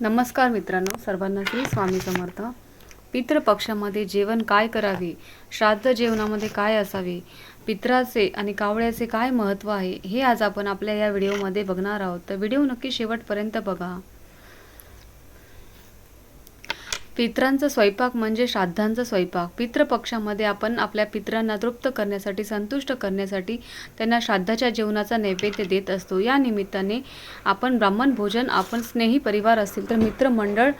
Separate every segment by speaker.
Speaker 1: नमस्कार मित्रांनो सर्वांना श्री स्वामी समर्थ. पितृपक्षामध्ये जेवण काय करावे? श्राद्ध जेवणामध्ये काय असावे? पित्राचे आणि कावळ्याचे काय महत्त्व आहे? हे आज आपण आपल्या या व्हिडिओमध्ये बघणार आहोत. तर व्हिडिओ नक्की शेवटपर्यंत बघा. पित्रांचा स्वयंपाक म्हणजे श्राद्धांचा स्वयंपाक. पितृपक्षामध्ये आपण आपल्या पित्रांना तृप्त करण्यासाठी संतुष्ट करण्यासाठी त्यांना श्राद्धाच्या जेवणाचा नैवेद्य देत असतो. या निमित्ताने आपण ब्राह्मण भोजन आपण स्नेही परिवार असतील तर मित्रमंडळ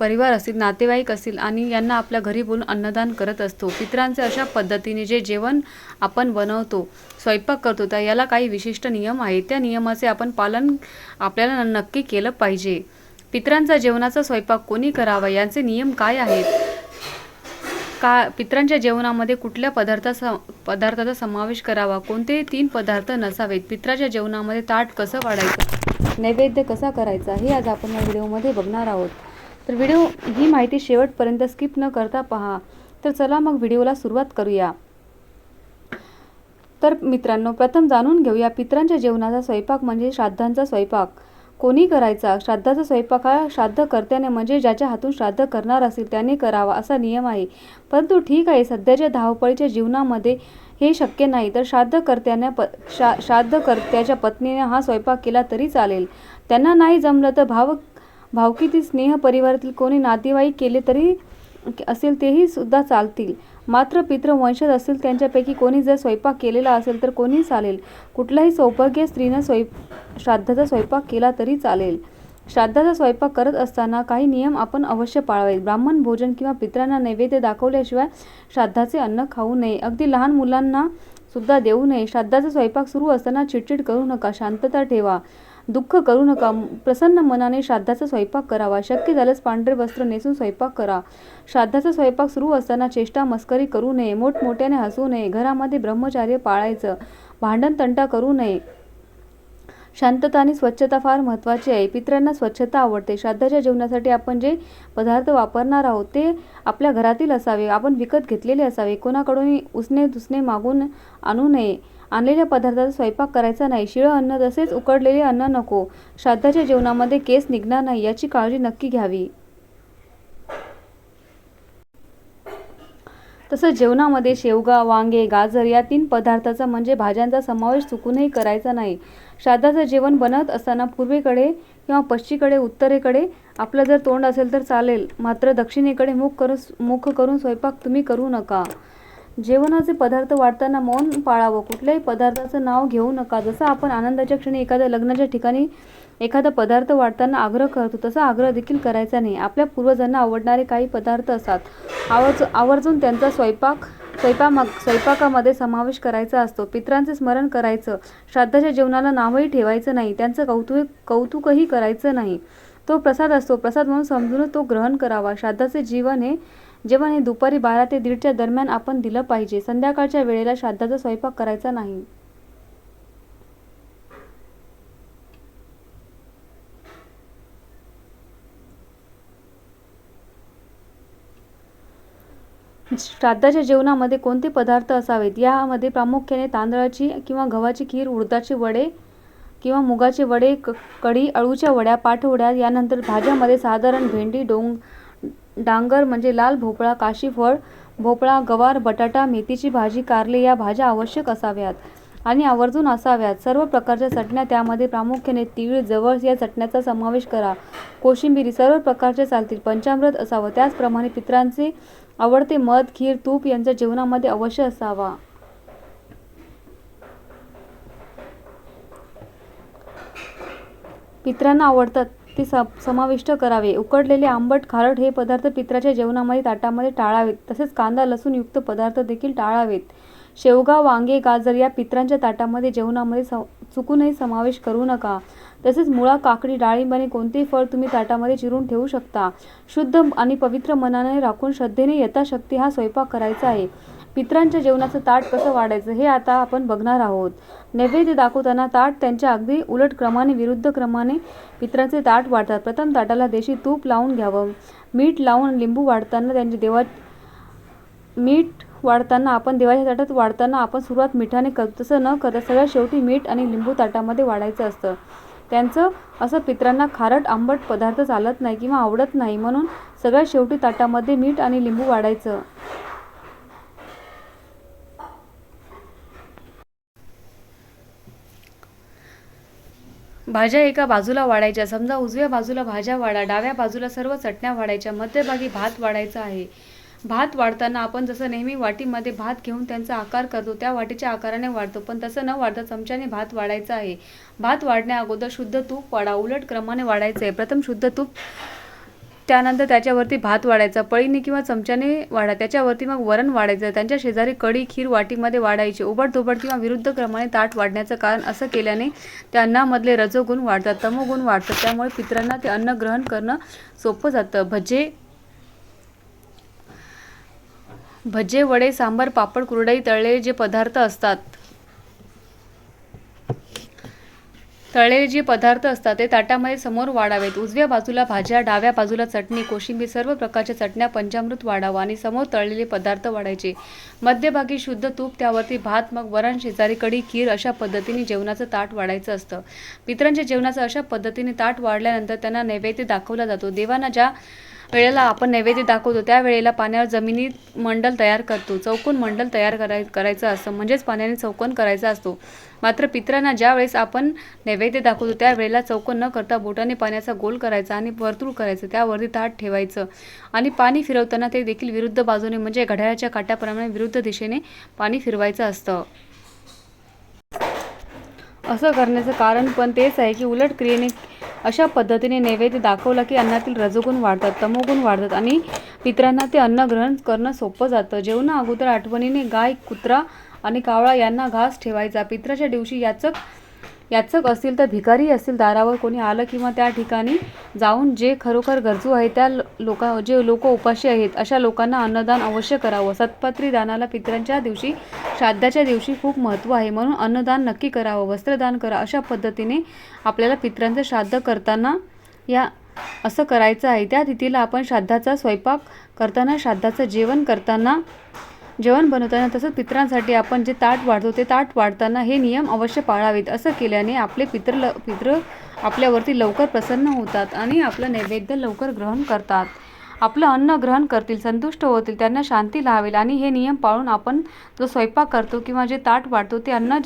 Speaker 1: परिवार असतील नातेवाईक असतील आणि यांना आपल्या घरी बोलून अन्नदान करत असतो. पित्रांचे अशा पद्धतीने जे जेवण आपण बनवतो स्वयंपाक करतो त्या याला काही विशिष्ट नियम आहेत. त्या नियमाचे आपण पालन आपल्याला नक्की केलं पाहिजे. पित्रांचा जेवणाचा स्वयंपाक कोणी करावा? यांचे नियम काय आहेत? का पित्रांच्या जेवणामध्ये कुठल्या पदार्थाचा पदार्थाचा समावेश करावा? कोणते तीन पदार्थ नसावेत? पित्राच्या जेवणामध्ये ताट कसं वाढायचं? नैवेद्य कसा करायचा? हे आज आपण या व्हिडिओमध्ये बघणार आहोत. तर व्हिडिओ ही माहिती शेवटपर्यंत स्किप न करता पहा. तर चला मग व्हिडिओला सुरुवात करूया. तर मित्रांनो प्रथम जाणून घेऊया पित्रांच्या जेवणाचा स्वयंपाक म्हणजे श्राद्धांचा स्वयंपाक. कोणी करायचा? श्राद्धाचा स्वयंपाक हा श्राद्ध कर्त्याने म्हणजे ज्याच्या हातून श्राद्ध करणार असेल त्याने करावा असा नियम आहे. परंतु ठीक आहे सध्याच्या धावपळीच्या जीवनामध्ये हे शक्य नाही. तर श्राद्ध कर्त्याने प श्रा श्राद्ध कर्त्याच्या पत्नीने हा स्वयंपाक केला तरी चालेल. त्यांना नाही जमलं तर भाव भावकीतील स्नेह परिवारातील कोणी नातेवाईक केले तरी असेल तेही सुद्धा चालतील. मात्र पितृ वंशज असतील त्यांच्यापैकी कोणी जर स्वयंपाक केलेला असेल तर कोणी चालेल. कुठल्याही सौभाग्य स्त्रीनं स्वयं श्राद्धाचा स्वयंपाक केला तरी चालेल. श्राद्धाचा स्वयंपाक करत असताना काही नियम आपण अवश्य पाळावेत. ब्राह्मण भोजन किंवा पित्रांना नैवेद्य दाखवल्याशिवाय श्राद्धाचे अन्न खाऊ नये. अगदी लहान मुलांना सुद्धा देऊ नये. श्राद्धाचा स्वयंपाक सुरू असताना चिडचिड करू नका. शांतता ठेवा. दुःख करू नका. प्रसन्न मनाने श्राद्धाचा स्वयंपाक करावा शक्य झाल्यास पांढरे वस्त्र नेसून स्वयंपाक करा. श्राद्धाचा स्वयंपाक सुरू असताना चेष्टा मस्करी करू नये. मोठमोठ्याने हसू नये. घरामध्ये ब्रह्मचार्य पाळायचं. भांडण तंटा करू नये. शांतता आणि स्वच्छता फार महत्त्वाची आहे. पित्रांना स्वच्छता आवडते. श्राद्धाच्या जेवणासाठी आपण जे पदार्थ वापरणार आहोत ते आपल्या घरातील असावे. आपण विकत घेतलेले असावे. कोणाकडून उसने दुसणे मागून आणू नये. आणलेल्या पदार्थाचा स्वयंपाक करायचा नाही. शिळं अन्न तसेच उकडलेले अन्न नको. श्राद्धाच्या जेवणामध्ये केस निघणार नाही याची काळजी नक्की घ्यावी. तसंच जेवणामध्ये शेवगा वांगे गाजर या तीन पदार्थाचा म्हणजे भाज्यांचा समावेश चुकूनही करायचा नाही. श्राद्धाचं जेवण बनत असताना पूर्वेकडे किंवा पश्चिमकडे उत्तरेकडे आपलं जर तोंड असेल तर चालेल. मात्र दक्षिणेकडे मुख करून मुख करून स्वयंपाक तुम्ही करू नका. जेवणाचे पदार्थ वाढताना मौन पाळावं. कुठल्याही पदार्थाचं नाव घेऊ नका. जसं आपण आनंदाच्या क्षणी एखाद्या लग्नाच्या ठिकाणी एखादा पदार्थ वाढताना आग्रह करतो तसा आग्रह देखील करायचा नाही. आपल्या पूर्वजांना आवडणारे काही पदार्थ असतात. आवर्ज आवर्जून त्यांचा स्वयंपाक स्वयंपाक स्वयंपाकामध्ये समावेश करायचा असतो. पित्रांचे स्मरण करायचं. श्राद्धाच्या जेवणाला नावही ठेवायचं नाही. त्यांचं कौतुक कौतुकही करायचं नाही. तो प्रसाद असतो. प्रसाद म्हणून समजून तो ग्रहण करावा. श्राद्धाचे जीवन हे जेवण हे दुपारी बारा ते दीडच्या दरम्यान आपण दिलं पाहिजे. संध्याकाळच्या वेळेला श्राद्धाचा स्वयंपाक करायचा नाही. श्राद्धाच्या जेवणामध्ये कोणते पदार्थ असावेत? यामध्ये प्रामुख्याने तांदळाची किंवा गव्हाची खीर उडदाचे वडे किंवा मुगाचे वडे क कढी अळूच्या वड्या पाठवड्या यानंतर भाज्यामध्ये साधारण भेंडी डोंग डांगर म्हणजे लाल भोपळा काशीफळ भोपळा गवार बटाटा मेथीची भाजी कारले या भाज्या आवश्यक असाव्यात आणि आवर्जून असाव्यात. सर्व प्रकारच्या चटण्या त्यामध्ये प्रामुख्याने तीळ जवळ या चटण्याचा समावेश करा. कोशिंबिरी सर्व प्रकारचे चालतील. पंचामृत असावं. त्याचप्रमाणे पित्रांचे आवडते मध खीर तूप यांच्या जेवणामध्ये अवश्य असावा. पित्रांना आवडतात ते स समाविष्ट करावे. उकडलेले आंबट खारट हे पदार्थ पित्राच्या जेवणामध्ये ताटामध्ये टाळावेत. तसेच कांदा लसूणयुक्त पदार्थ देखील टाळावेत. शेवगा वांगे गाजर या पित्रांच्या ताटामध्ये जेवणामध्ये स चुकूनही समावेश करू नका. तसेच मुळा काकडी डाळिंब आणि कोणतेही फळ तुम्ही ताटामध्ये चिरून ठेवू शकता. शुद्ध आणि पवित्र मनाने राखून श्रद्धेने यथाशक्ती हा स्वयंपाक करायचा आहे. पित्रांच्या जेवणाचं ताट कसं वाढायचं हे आता आपण बघणार आहोत. नैवेद्य दाखवताना ताट त्यांच्या अगदी उलट क्रमाने विरुद्ध क्रमाने पित्रांचे ताट वाढतात. प्रथम ताटाला देशी तूप लावून घ्यावं. मीठ लावून लिंबू वाढताना त्यांचे देवा मीठ वाढताना आपण देवाच्या ताटात वाढताना आपण सुरुवात मिठाने करतो. तसं न करता सगळ्यात शेवटी मीठ आणि लिंबू ताटामध्ये वाढायचं असतं. त्यांचं असं पित्रांना खारट आंबट पदार्थ चालत नाही किंवा आवडत नाही म्हणून सगळ्यात शेवटी ताटामध्ये मीठ आणि लिंबू वाढायचं. भाज्या एका बाजूला वाढायच्या समजा उजव्या बाजूला भाज्या वाढा डाव्या बाजूला सर्व चटण्या वाढायच्या मध्यभागी भात वाढायचा आहे. भात वाढताना आपण जसं नेहमी वाटीमध्ये भात घेऊन त्यांचा आकार करतो त्या वाटीच्या आकाराने वाढतो पण तसं न वाढता चमच्याने भात वाढायचा आहे. भात वाढण्या अगोदर शुद्ध तूप वाढा उलट क्रमाने वाढायचं आहे. प्रथम शुद्ध तूप त्यानंतर त्याच्यावरती भात वाढायचा पळीने किंवा चमच्याने वाढा त्याच्यावरती मग वरण वाढायचं. त्यांच्या शेजारी कढी खीर वाटीमध्ये वाढायची. उबड किंवा विरुद्ध क्रमाने ताट वाढण्याचं कारण असं केल्याने त्या अन्नामधले रजोगुण वाढतात तमोगुण वाढतात. त्यामुळे पितरांना ते अन्न ग्रहण करणं सोपं जातं. भजे भजे वडे सांबार पापड कुरडई तळलेले जे पदार्थ असतात तळलेले जे पदार्थ असतात ते ताटामध्ये समोर वाढावेत. उजव्या बाजूला भाज्या डाव्या बाजूला चटणी कोशिंबीर सर्व प्रकारच्या चटण्या पंचामृत वाढावा आणि समोर तळलेले पदार्थ वाढायचे. मध्यभागी शुद्ध तूप त्यावरती भात मग वरण शेजारी कढी खीर अशा पद्धतीने जेवणाचं ताट वाढायचं असतं. पितरांच्या जेवणाचं अशा पद्धतीने ताट वाढल्यानंतर त्यांना नैवेद्य दाखवला जातो. देवांना ज्या वेळेला आपण नैवेद्य दाखवतो त्या वेळेला पाण्यावर जमिनीत मंडल तयार करतो. चौकोन मंडल तयार कराय करायचं असतं. म्हणजेच पाण्याने चौकोन करायचा असतो. मात्र पितरांना ज्या वेळेस आपण नैवेद्य दाखवतो त्या वेळेला चौकोन न करता बोटाने पाण्याचा गोल करायचा आणि वर्तुळ करायचं. त्यावरती ताट ठेवायचं. आणि पाणी फिरवताना ते देखील विरुद्ध बाजूने म्हणजे घड्याळाच्या काट्याप्रमाणे विरुद्ध दिशेने पाणी फिरवायचं असतं. असं करण्याचं कारण पण तेच आहे की उलट क्रियेने अशा पद्धतीने नैवेद्य दाखवला की अन्नातील रजोगुण वाढतात तमोगुण वाढतात आणि पितरांना ते अन्न ग्रहण करणं सोपं जातं. जेवणा अगोदर आठवणीने गाय कुत्रा आणि कावळा यांना घास ठेवायचा. पित्राच्या दिवशी याचक याचक असतील तर भिकारी असतील दारावर कोणी आलं किंवा त्या ठिकाणी जाऊन जे खरोखर गरजू आहे त्या लोका जे लोक उपाशी आहेत अशा लोकांना अन्नदान अवश्य करावं. सत्पत्री दानाला पितरांच्या दिवशी श्राद्धाच्या दिवशी खूप महत्त्व आहे. म्हणून अन्नदान नक्की करावं वस्त्रदान करा अशा पद्धतीने आपल्याला पितरांचं श्राद्ध करताना या असं करायचं आहे. त्या तिथीला आपण श्राद्धाचा स्वयंपाक करताना श्राद्धाचं जेवण करताना जेवण बनवताना तसंच पितरांसाठी आपण जे ताट वाढतो ते ताट वाढताना हे नियम अवश्य पाळावेत असं केल्याने आपले पित्र ल पित्र आपल्यावरती लवकर प्रसन्न होतात आणि आपलं नैवेद्य लवकर ग्रहण करतात. आपलं अन्न ग्रहण करतील संतुष्ट होतील त्यांना शांती लावेल आणि हे नियम पाळून आपण जो स्वयंपाक करतो किंवा जे ताट वाढतो ते अन्न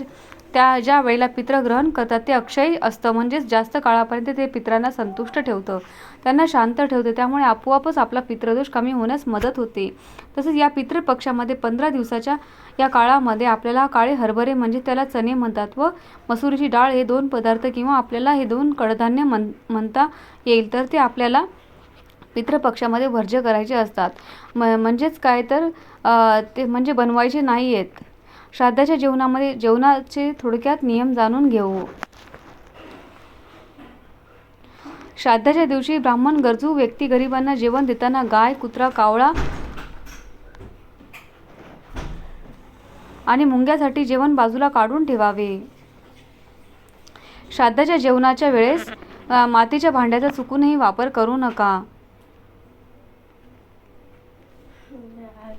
Speaker 1: त्या ज्या वेळेला पित्र ग्रहण करतात ते अक्षय असतं. म्हणजेच जास्त काळापर्यंत ते पित्रांना संतुष्ट ठेवतं. त्यांना शांत ठेवते. त्यामुळे आपोआपच आपला पितृदोष कमी होण्यास मदत होते. तसेच या पितृपक्षामध्ये पंधरा दिवसाच्या या काळामध्ये आपल्याला काळे हरभरे म्हणजे त्याला चणे म्हणतात व मसुरीची डाळ हे दोन पदार्थ किंवा आपल्याला हे दोन कडधान्य म्हण म्हणता येईल तर ते आपल्याला पितृपक्षामध्ये वर्ज्य करायचे असतात. म म्हणजेच काय तर ते म्हणजे बनवायचे नाही आहेत श्राद्धाच्या जेवणामध्ये जेवणाचे थोडक्यात नियम जाणून घेऊ. श्राद्धाच्या दिवशी ब्राह्मण गरजू व्यक्ती गरिबांना जेवण देताना गाय कुत्रा कावळा आणि मुंग्यासाठी जेवण बाजूला काढून ठेवावे. श्राद्धाच्या जेवणाच्या वेळेस मातीच्या भांड्याचा चुकूनही वापर करू नका.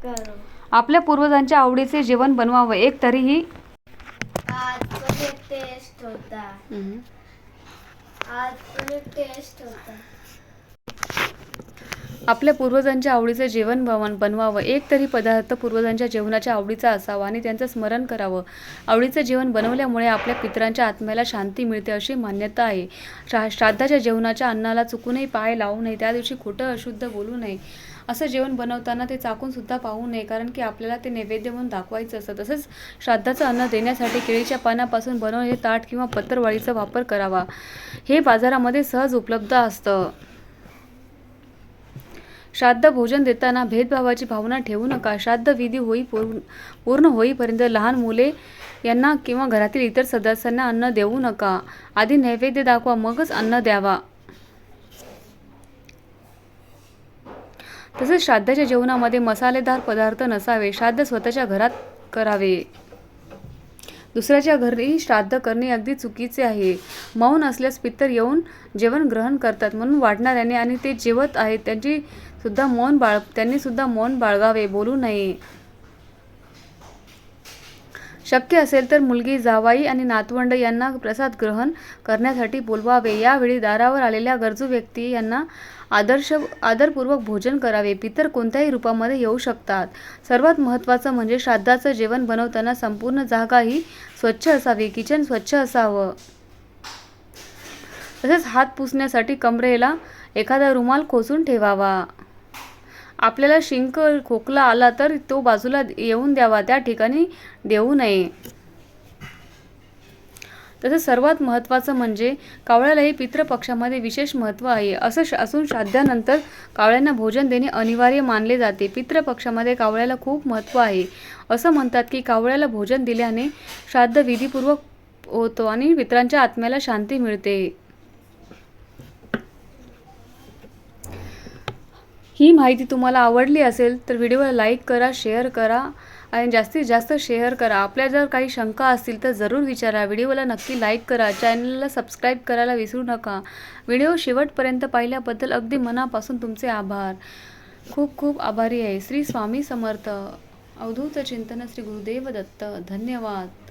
Speaker 2: करू
Speaker 1: आपल्या पूर्वजांच्या आवडीचे जेवण बनवावं एक तरीही
Speaker 2: आज पण एक टेस्ट होता. आज पण एक टेस्ट होता.
Speaker 1: आपल्या पूर्वजांच्या आवडीचे जेवण बनव बनवावं एक तरी पदार्थ पूर्वजांच्या जेवणाच्या आवडीचा असावा आणि त्यांचं स्मरण करावं. आवडीचं जेवण बनवल्यामुळे आपल्या पितरांच्या आत्म्याला शांती मिळते अशी मान्यता आहे. श्रा श्राद्धाच्या जेवणाच्या अन्नाला चुकूनही पाय लावू नये त्या दिवशी खोटं अशुद्ध बोलू नये. असं जेवण बनवताना ते चाकूनसुद्धा पाहू नये कारण की आपल्याला ते नैवेद्य म्हणून दाखवायचं असतं. तसंच श्राद्धाचं अन्न देण्यासाठी केळीच्या पानापासून बनवलेले ताट किंवा पत्रवाळीचा वापर करावा. हे बाजारामध्ये सहज उपलब्ध असतं. श्राद्ध भोजन देताना भेदभावाची भावना ठेवू नका. श्राद्ध विधी होई पूर्ण पूर्ण होईपर्यंत लहान मुले यांना किंवा घरातील इतर सदस्यांना अन्न देऊ नका. आधी नैवेद्य दाखवा मगच अन्न द्यावा. तसेच श्राद्धाच्या जेवणामध्ये मसालेदार पदार्थ नसावे श्राद्ध स्वतःच्या घरात करावे. दुसऱ्याच्या घरी श्राद्ध करणे अगदी चुकीचे आहे. मौन असल्यास पितर येऊन जेवण ग्रहण करतात. म्हणून वाढणाऱ्याने आणि ते जेवत आहेत त्यांची सुद्धा मौन बाळ त्यांनी सुद्धा मौन बाळगावे बोलू नये. शक्य असेल तर मुलगी जावाई आणि नातवंड यांना प्रसाद ग्रहण करण्यासाठी बोलवावे. यावेळी दारावर आलेल्या गरजू व्यक्ती यांना आदर्श आदरपूर्वक भोजन करावे. पितर कोणत्याही रूपामध्ये येऊ शकतात. सर्वात महत्त्वाचं म्हणजे श्राद्धाचं जेवण बनवताना संपूर्ण जागा ही स्वच्छ असावी. किचन स्वच्छ असावं. तसेच हात पुसण्यासाठी कमरेला एखादा रुमाल खोचून ठेवावा. आपल्याला शिंक खोकला आला तर तो बाजूला येऊन द्यावा त्या ठिकाणी देऊ नये. तसेच सर्वात महत्त्वाचं म्हणजे कावळ्यालाही पितृपक्षामध्ये विशेष महत्त्व आहे. असं श असून श्राद्धानंतर कावळ्यांना भोजन देणे अनिवार्य मानले जाते. पितृपक्षामध्ये कावळ्याला खूप महत्त्व आहे. असं म्हणतात की कावळ्याला भोजन दिल्याने श्राद्ध विधीपूर्वक होतो आणि मित्रांच्या आत्म्याला शांती मिळते. ही माहिती तुम्हाला आवडली असेल तर व्हिडिओला लाईक करा शेअर करा आणि जास्तीत जास्त शेअर करा. आपल्या जर काही शंका असतील तर जरूर विचारा. व्हिडिओला नक्की लाईक करा. चॅनलला सबस्क्राईब करायला विसरू नका. व्हिडिओ शेवटपर्यंत पाहिल्याबद्दल अगदी मनापासून तुमचे आभार. खूप खूप आभारी आहे. श्री स्वामी समर्थ. अवधूत चिंतन श्री गुरुदेव दत्त. धन्यवाद.